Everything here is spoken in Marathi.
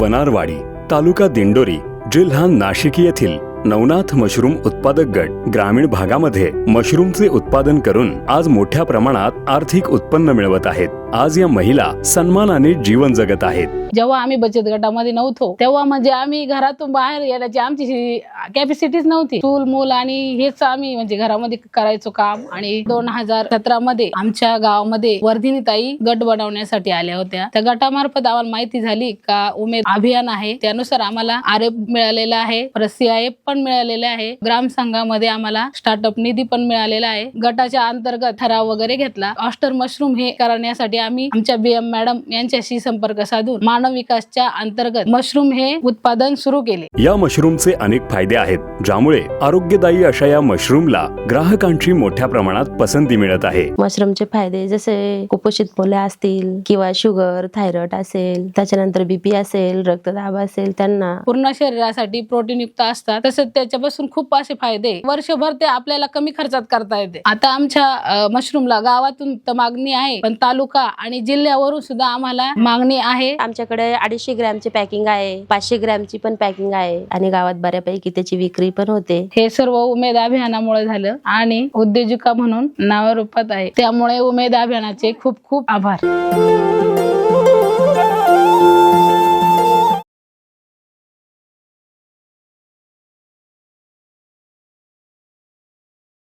वनारवाडी तालुका दिंडोरी जिल्हा नाशिक येथील नवनाथ मशरूम उत्पादक गट ग्रामीण भागामध्ये मशरूमचे उत्पादन करून आज मोठ्या प्रमाणात आर्थिक उत्पन्न मिळवत आहेत. आज या महिला सन्मानाने जीवन जगत आहेत. जेव्हा आम्ही बचत गटामध्ये नव्हतो तेव्हा म्हणजे आम्ही घरातून बाहेर येण्याची आमची कॅपॅसिटीच नव्हती. चूल मूल आणि हेच आम्ही म्हणजे घरामध्ये करायचो काम आणि दोन हजार सतरा मध्ये आमच्या गावामध्ये वर्धिनी ताई गट बनवण्यासाठी आल्या होत्या. त्या गटामार्फत आम्हाला माहिती झाली का उमेद अभियान आहे. त्यानुसार आम्हाला आर मिळालेला आहे परत सीआयएफ पण मिळालेले आहे. ग्राम संघामध्ये आम्हाला स्टार्टअप निधी पण मिळालेला आहे. गटाच्या अंतर्गत ठराव वगैरे घेतला. ऑस्टर मशरूम हे करण्यासाठी आम्ही आमच्या बीएम मॅडम यांच्याशी संपर्क साधून मानव विकासच्या अंतर्गत मशरूम हे उत्पादन सुरू केले. या मशरूमचे अनेक फायदे आहेत ज्यामुळे आरोग्यदायी अशा या मशरूमला ग्राहकांची मोठ्या प्रमाणात पसंती मिळत आहे. मशरूमचे फायदे जसे कुपोषित मुले असतील किंवा शुगर थायरॉइड असेल त्याच्यानंतर बीपी असेल रक्तदाब असेल त्यांना पूर्ण शरीरासाठी प्रोटीन युक्त असतात. तसेच त्याच्यापासून खूप असे फायदे वर्षभर ते आपल्याला कमी खर्चात करता येते. आता आमच्या मशरूमला गावातून तर मागणी आहे पण तालुका आणि जिल्ह्यावरून सुद्धा आम्हाला मागणी आहे. आमच्याकडे अडीचशे ग्रॅमची पॅकिंग आहे पाचशे ग्रॅमची पण पॅकिंग आहे आणि गावात बऱ्यापैकी त्याची विक्री पण होते. हे सर्व उमेद अभियानामुळे झालं आणि उद्योजिका म्हणून नावारूपात आहे. त्यामुळे उमेद अभियानाचे खूप खूप आभार.